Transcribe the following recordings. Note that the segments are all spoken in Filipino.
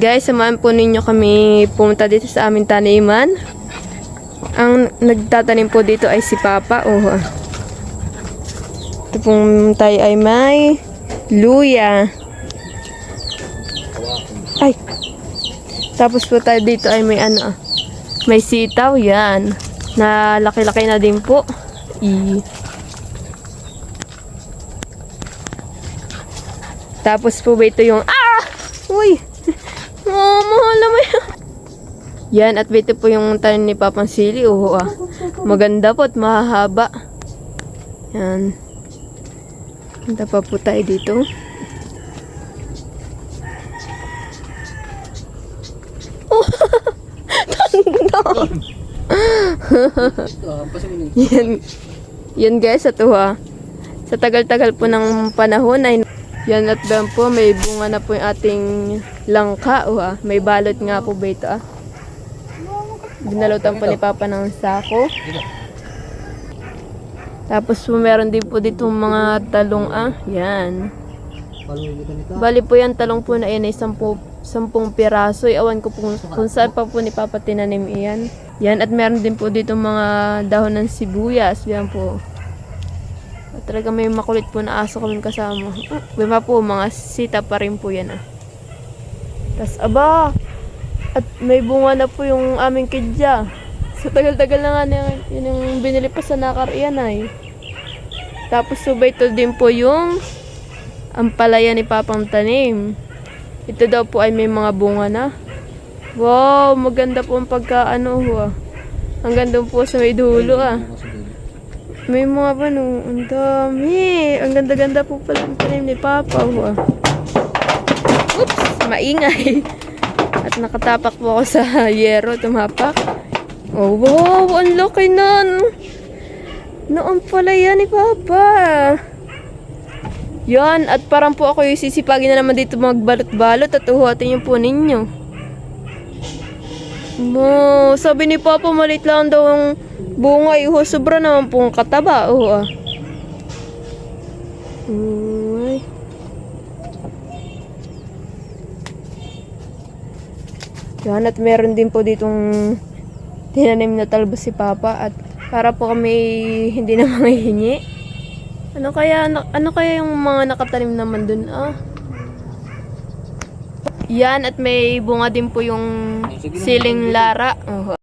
guys, samahan po ninyo kami pumunta dito sa aming taniman. Ang nagtatanim po dito ay si Papa. Oh. ah. Ito pong tayo ay may luya. Ay. Tapos po tayo dito ay may ano ah. May sitaw yan. Na laki-laki na din po. I. Tapos po ba ito yung ah! Uy! Oh, mahal mo yan. Yan, at ito po yung tanim ni Papang Sili. Oo, ah. Maganda po at mahahaba. Yan. Punta pa po tayo dito. Oh! Tanda! yan. Yan guys, ito ha. Sa tagal-tagal po ng panahon ay yan at ben po, may bunga na po yung ating langka. Oh, ah. May balot nga po ba ito ah. Binalutan po ni Papa ng sako. Tapos po meron din po dito mga talong ah. Yan. Bali po yan talong po na yan ay sampu, sampung piraso. Iwan ko po kung saan pa po ni Papa tinanim iyan. Yan at meron din po dito mga dahon ng sibuyas. Yan po. At talaga may makulit po na aso kami kasama. Uh, mga po, mga sita pa rin po yan ah. Tapos aba, at may bunga na po yung aming kidya. So tagal-tagal na nga na yun, yun yung binili pa sa nakariyan ay. Tapos subay ito din po yung ampalaya ni Papang Tanim. Ito daw po ay may mga bunga na. Wow, maganda po ang pagkaano ho ah. Ang ganda po sa may dulo ah. May mga ba no? Ang dami. Ang ganda-ganda po pala ang tanim ni Papa. Wow. Oops! Maingay. At nakatapak po ako sa yero. Tumapak. Oh, wow! Ang laki nun! Noon pala yan ni Papa. Yan. At parang po ako yung sisipagin na naman dito magbalot-balot at uhuatin yung po ninyo. Mo, sabi ni Papa malit lang daw ang bunga. Iho, sobra naman pong kataba. Oh, ah. Uy. Yan, at meron din po ditong tinanim na talbos si Papa at para po kami hindi na manghihingi. Ano kaya, na- ano kaya yung mga nakatanim naman dun, ah? Yan, at may bunga din po yung siling lara. Oh.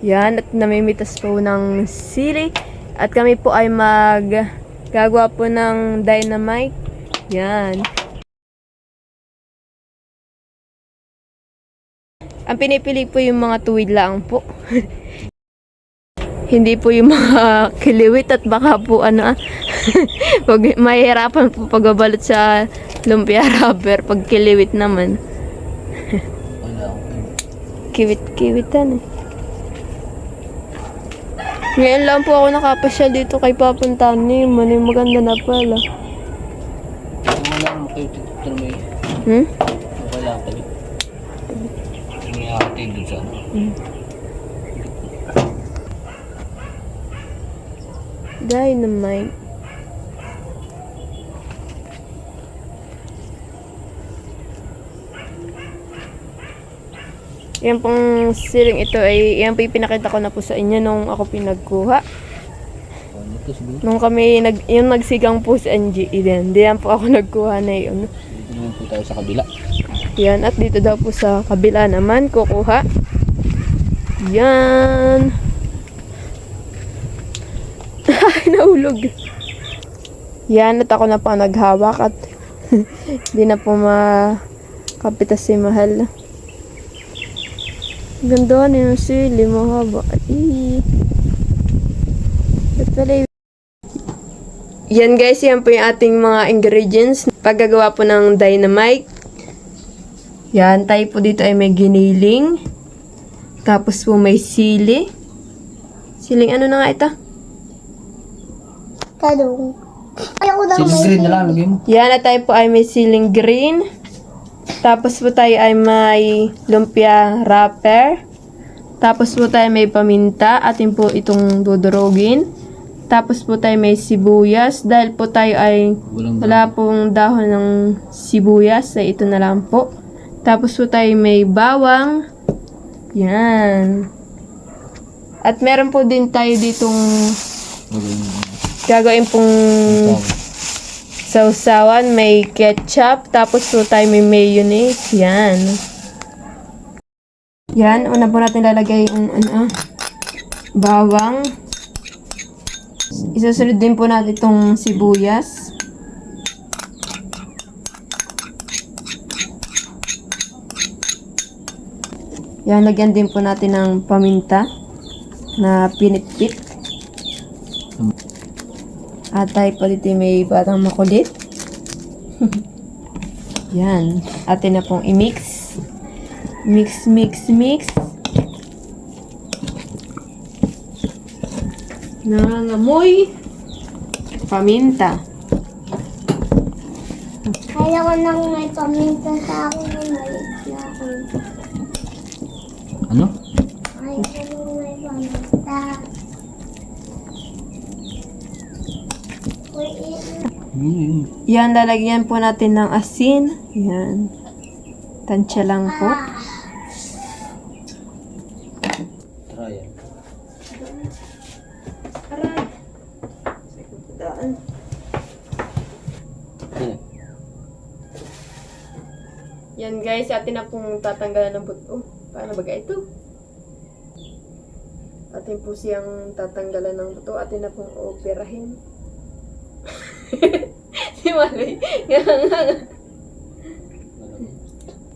Yan, at namimitas po ng sili. At kami po ay mag gagawa po ng dynamite. Yan. Ang pinipili po yung mga tuwid lang po. Hindi po yung mga kiliwit at baka po ano ah. pag mahihirapan po pagbabalot sa lumpia rubber pag kiliwit naman. Kiwit-kiwitan eh. Ngayon lang po ako nakapasyal dito kay Papuntani. Mani maganda na pala. Wala mo kayo dito na may Hmm? wala ka dito. May ate doon sa ano. Dynamite. Yan pong siling ito ay, yan po yung pinakita ko na po sa inyo nung ako pinagkuha. Nung kami, nag, yung nagsigang po sa NGE din. Diyan po ako nagkuha na yun. Dito naman po tayo sa kabila. Yan, at dito daw po sa kabila naman, kukuha. Yan. Ay, nahulog. Yan, at ako na pa naghawak at hindi na po makapitas si Mahal. Ganda na yung sili, mahaba. Ay. Pala Yan guys, yan po yung ating mga ingredients. Paggagawa po ng dynamite. Yan, tayo po dito ay may giniling. Tapos po may sili. Siling ano na nga ito? Talong. Ayoko daw Siling green na lang, lagay mo. Yan, at tayo po ay may siling green. Tapos po tayo ay may lumpia wrapper. Tapos po tayo may paminta. Atin po itong dudurugin. Tapos po tayo may sibuyas. Dahil po tayo ay wala pong dahon ng sibuyas. Ay ito na lang po. Tapos po tayo may bawang. Yan. At meron po din tayo ditong gagawin pong sausawan. May ketchup. Tapos po tayo may mayonnaise. Yan. Yan. Una po natin lalagay yung ano, bawang. Isusunod din po natin itong sibuyas. Yan, lagyan din po natin ng paminta na pinitpit. At tayo pa dito may batang makulit. Yan. Atin na pong i-mix. Mix, mix, mix. Nangangamoy. Paminta. Kaya ko nang may paminta sa akin. Ano? Kaya ko nang may paminta. Uy, Hmm. Yan, lalagyan po natin ng asin. Yan. Tansya lang po. Try yan. Yan. Yan guys, atin na pong tatanggalan ng buto. Paano ba ito? Atin po siyang tatanggalan ng buto. Atin na pong operahin. si Maloy.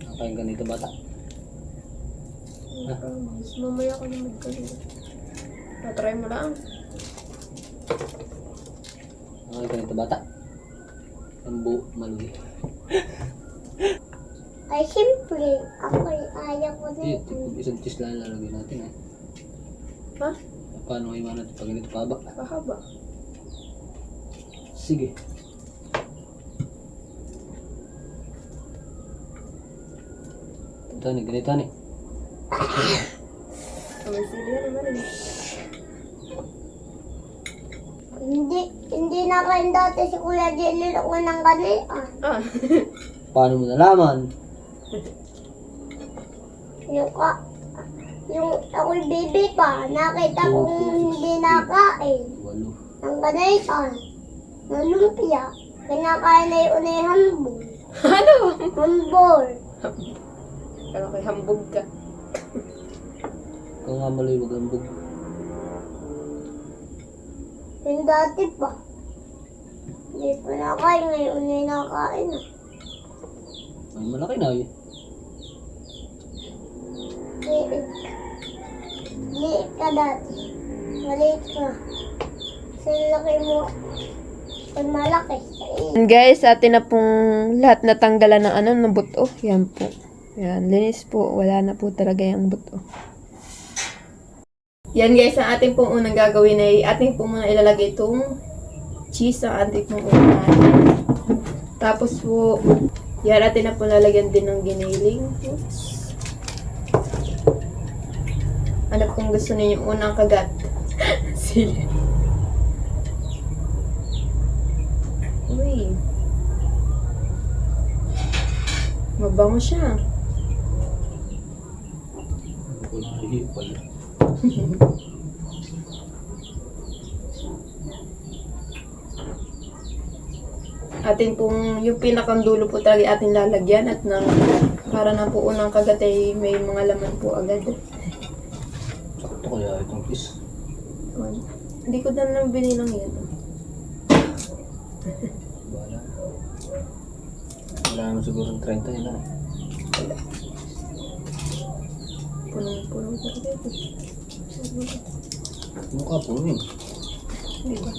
Nakain ka nito bata. Mas mamaya ko na magkalit. Tatry mo lang. Nakain ka nito bata. Ang buo, malugi. Ay, siyempre, ako ay ayaw ko Hindi, nito. isang cheese lang lalagay natin eh. Ha? Paano kayo natin pag ganito paba? Pahaba. Sige. Tani, ganito ni. May sili na naman eh. Hindi, hindi na kayo dati si Kuya Jelly ako ng ganyan. Ah. Paano mo nalaman? Yung ka, yung ako'y baby pa, nakita kong hindi nakain. Walo. Ng ganyan. Ng lumpia. Kinakain na yun ay hambol. ano? Hambol. Kala ko'y hambog ka. Ikaw nga maloy, wag bug. Yung dati pa. Hindi pa nakain, ngayon ay nakain na. Ay, malaki na eh. Liit. Liit ka dati. Maliit ka. Sa laki mo. Pag malaki, guys, atin na pong lahat natanggalan ng ano, ng buto. Yan po. Yan, linis po. Wala na po talaga yung buto. Yan guys, ang ating pong unang gagawin ay ating pong muna ilalagay itong cheese ang ating pong unang Tapos po, yan atin na po lalagyan din ng giniling. Oops. Ano kung gusto ninyo unang kagat? Sili. Uy. Mabango siya. Hindi. Atin pong, yung pinakang dulo po talaga atin lalagyan at nang, para na po unang kagat ay may mga laman po agad. Sakto kaya itong fish. Ayan. Hindi ko na lang binilang yan. Wala. Wala naman siguro 30 yun ah. Punong-punong talaga ito. Mukha po yun. Di ba?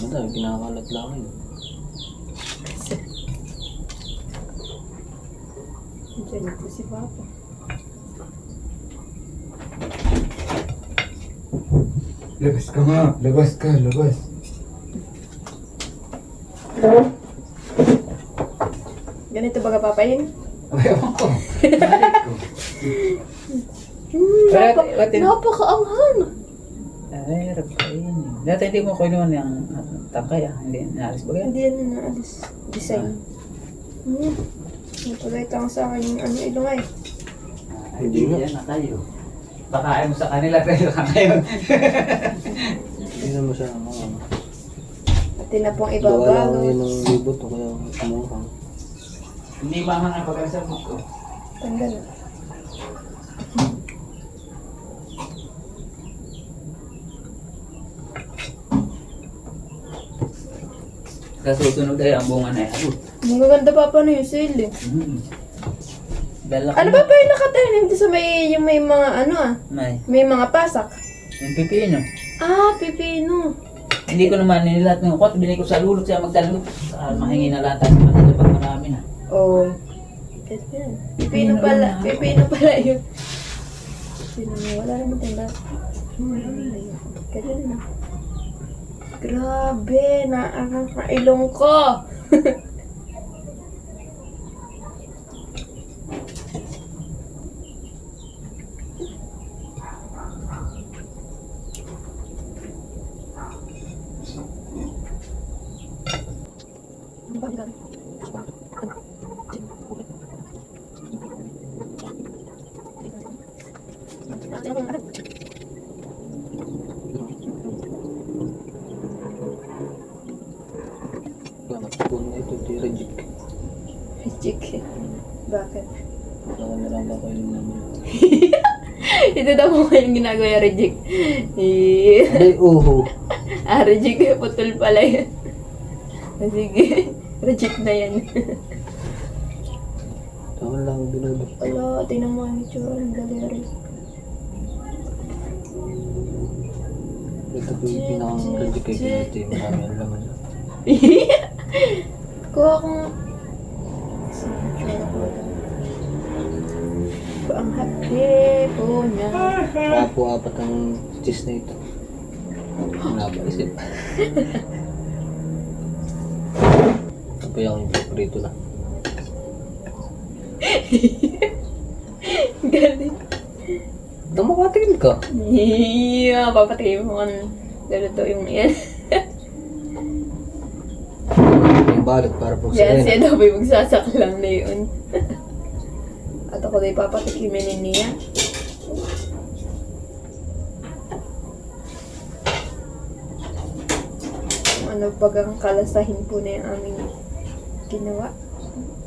Madami, kinakalat lang yun. Diyan ito si Papa. Labas ka nga. Labas ka, labas. Ganito ba ka papayin? Ay, ewan ko. Balik ko. Hmm, Pero, napa- napakaanghang. Ay, hirap kainin. Dati hindi mo kinuha yung ah, tangkay ah. Hindi, naalis ba yan? Hindi yan na naalis. Design. Hmm. Napagayta ko sa akin yung ano ilong ay. Ah, Hindi yan na kayo. Baka ayaw mo sa kanila pero ka ngayon. Hindi naman siya ano. Pati na pong Gawa lang ibabalot. yun ng libot o kaya kumuhang. Hindi mamang ang pagkasabot ko. Tanggal na. Kasusunod ay ang bunga na yan. Ang maganda pa pa na yung sale eh. Mm. Dala Ano ba pa yung nakatanim dito sa may, yung may mga ano ah? May. May mga pasak. Yung pipino. Ah, pipino. Hindi ko naman nilat ng kot. Binili ko sa lulot siya magdalo. Ah, mahingi na tayo sa kanila pag marami na. Oh. Ganyan. Pipino pala. Pipino pala yun. Pipino mo. Wala naman tayong ba? Ganyan na. Grabe. Naarang ka ilong ko. Kung ito, di reject. Chick. Bakit? Baka na lang ba kayo naman. Ito daw mo yung ginagawa reject. Eh. Ay, oho. Ah, reject. Putol pala yun. Ah, Sige. Reject na yan. Tama lang binubot. Ala, tingnan mo ang itsura ng galeri. Ito po yung pinakang reject kay Pinito. yung Marami ang laman. Kuha kong... Ba ang happy po niya. Mga po apat ang cheese na ito. Napaisip. Ito po yung paborito na. Galing. Ito makatingin ka. Yeah, papatikin mo kung luluto yung yan. Yung balot para po sa Yan, siya daw may magsasaklang na yun. At ako daw papatikimin ni niya. Ano pag ang kalasahin po na yung aming ginawa.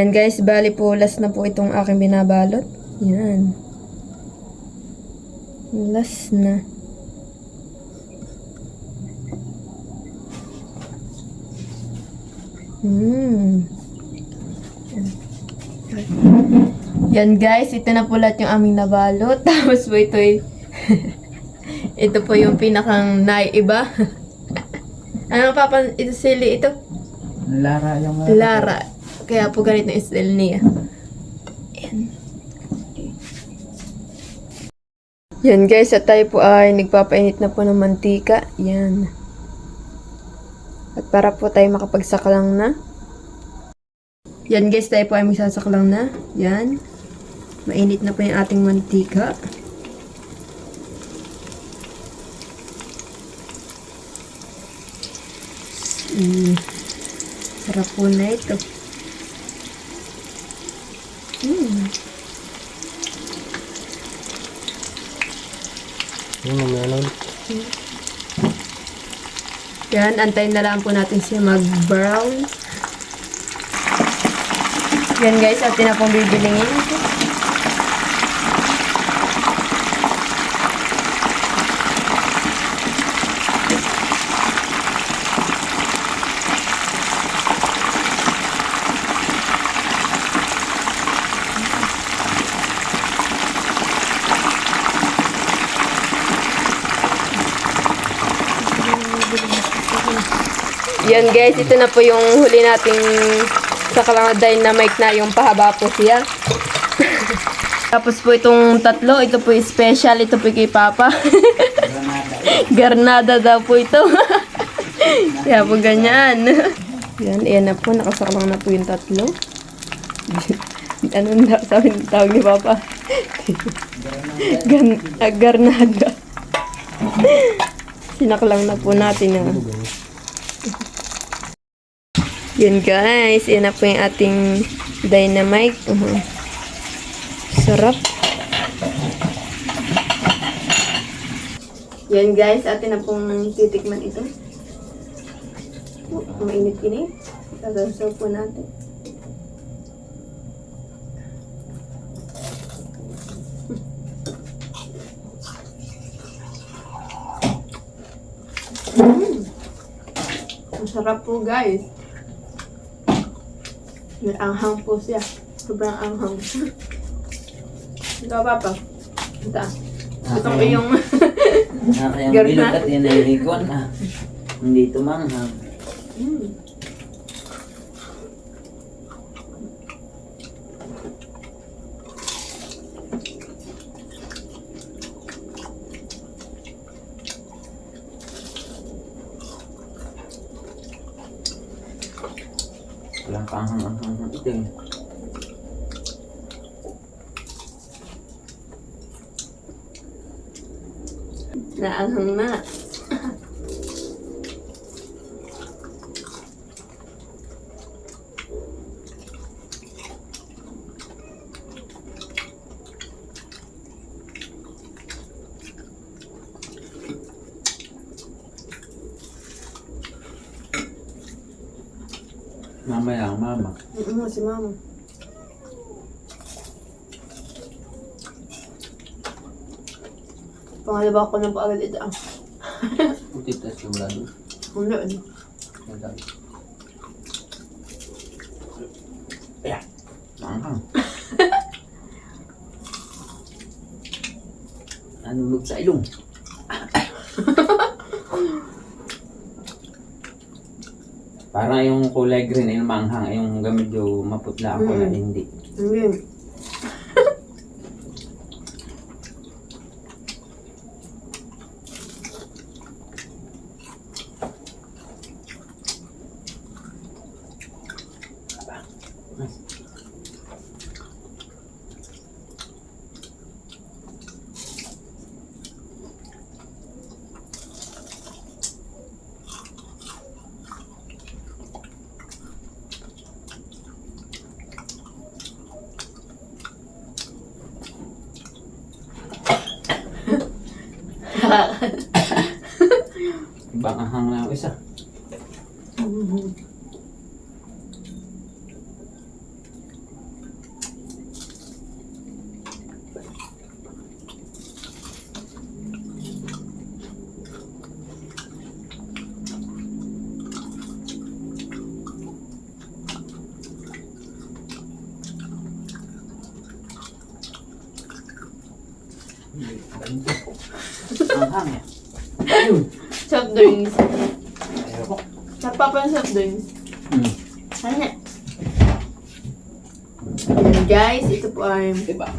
Yan guys, bali po last na po itong aking binabalot. Yan. Last na. Hmm. Yan guys, ito na po lahat yung aming nabalot. Tapos po ito ito po yung pinakang naiiba. ano papa, ito sili ito? Lara yung Lara. Kaya po ganito yung style niya. Yan. Yan guys, at tayo po ay nagpapainit na po ng mantika. Yan. At para po tayo makapagsaklang na. Yan guys, tayo po ay magsasaklang na. Yan. Mainit na po yung ating mantika. Mm. Sarap po na ito. Mm. Yung mamaya lang. Yan, antayin na lang po natin siya mag-brown. Yan guys, atin na pong bibilingin. Yan guys, ito na po yung huli nating sa Kalanga Dynamite na yung pahaba po siya. Tapos po itong tatlo, ito po special, ito po kay Papa. Garnada daw po ito. Kaya po ganyan. Yan, ayan na po, nakasaklang na po yung tatlo. ano na sabi ng tawag ni Papa? Gan ah, garnada. Sinaklang na po natin na. Yun guys, yan na po yung ating dynamite. Mhm. Sarap. Yan guys, atin na pong titikman ito. Oh, Mainit-init. Sasasaw po natin. Mm. Masarap po guys. May anghang po siya. Sobrang anghang. Ito papa. Ito. Itong Okay. iyong Nakayang Garna. bilog at yan ay likon ah. Hindi tumanghang. Mm. Walang kaanghang-anghang ito eh. Naanghang na. Mamaya ang mama. Mm si mama. Pangalawa ko na po agad ito. ah. Putitas yung lalo. Wala. ano. Ayan. Maanghang. Nanulog sa ilong. Parang yung kulay green ay manghang, ay yung medyo maputla ako na Mm. hindi. Hindi. Ibang ahang na isa. Anghang eh. Ayun. Soft drinks. Ayun po. Sa papa ng soft drinks. Hmm. Ano? Ayan guys, ito po ay Diba?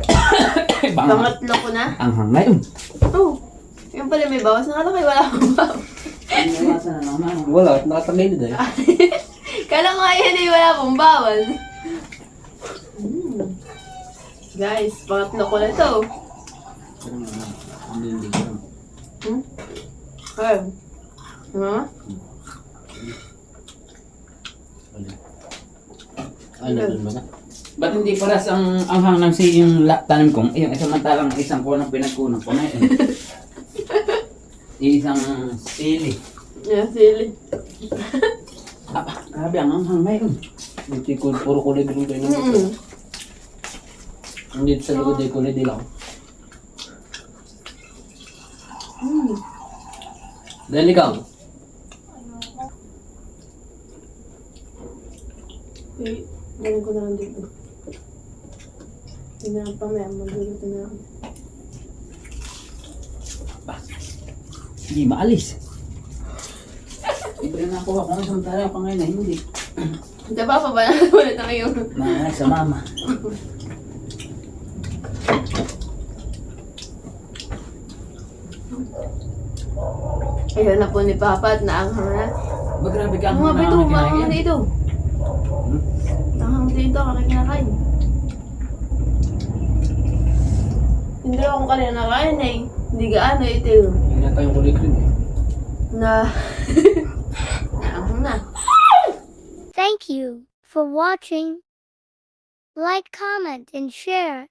Pangatlo ko na. anghang na yun. Oh, yun pala may bawas. Nakala ko wala akong bawas. Na. Wala, nakatagay na dahil. Kala ko ngayon ay wala akong bawas. Mm. Guys, pangatlo ko na to. Hindi, hindi ko. Hmm? Ay. Ha? Ano dun ba na? Ba't hindi paras ang anghang ng si yung la, tanim kong, yung isang mantalang isang kuha ng pinagkunan ko na yun. isang sili. Yeah, sili. Ah, grabe ang anghang na yun. Hindi ko, puro kulay din kayo. Mm-mm. Hindi sa likod ay kulay dilaw. Mm. Dahil ikaw, Okay, ganun ko na lang dito. Hindi na pa may magluluto na ako. Hindi maalis. Libre na ako ako ng samantala pa ngayon na hindi. Hindi pa pa ba na ulit ang iyong Mga sa mama. Ayun na po ni Papa at naanghang na. Ba grabe ka Ang mga na maanghang kinain. Dito. Dito, kakinakain. Hindi ako kanina nakain eh. Hindi gaano ito. hindi na tayong kulay green eh. Na. Naamong na. Thank you for watching. Like, comment, and share.